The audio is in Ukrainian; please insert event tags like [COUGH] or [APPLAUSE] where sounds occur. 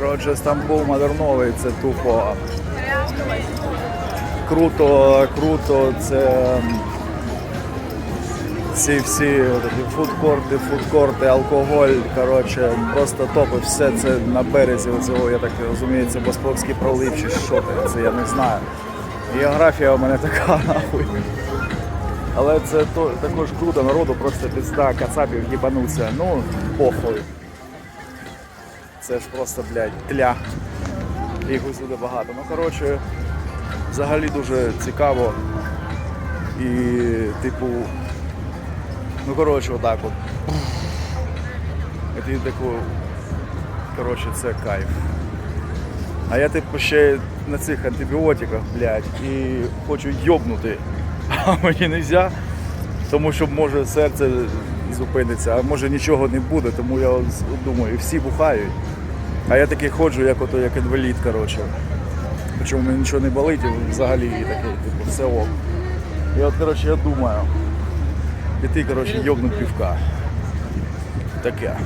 Коротше, Стамбул модерновий, це тупо круто, круто, це ці всі фудкорти, фудкорти, алкоголь, коротше, просто топ. І все це на березі цього, я так розумію, це Боспорський пролив чи що це, це я не знаю. Географія у мене така нахуй. Але це також круто, народу просто пізда кацапів їбануться. Ну, похуй. Це ж просто, блядь, тля. Їх усюди багато. Ну, коротше, взагалі дуже цікаво. І, типу, ну коротше, отак от. І таку, коротше, це кайф. А я типу ще на цих антибіотиках, блядь, і хочу йобнути. [LAUGHS] А мені не можна, тому що може серце зупиниться, а може нічого не буде, тому я думаю, всі бухають. А я такий ходжу, як ото як інвалід, коротше. Причому мені нічого не болить, і взагалі і такий, типу, все ок. І от, коротше, я думаю, піти, коротше, йобнуть півка. Таке.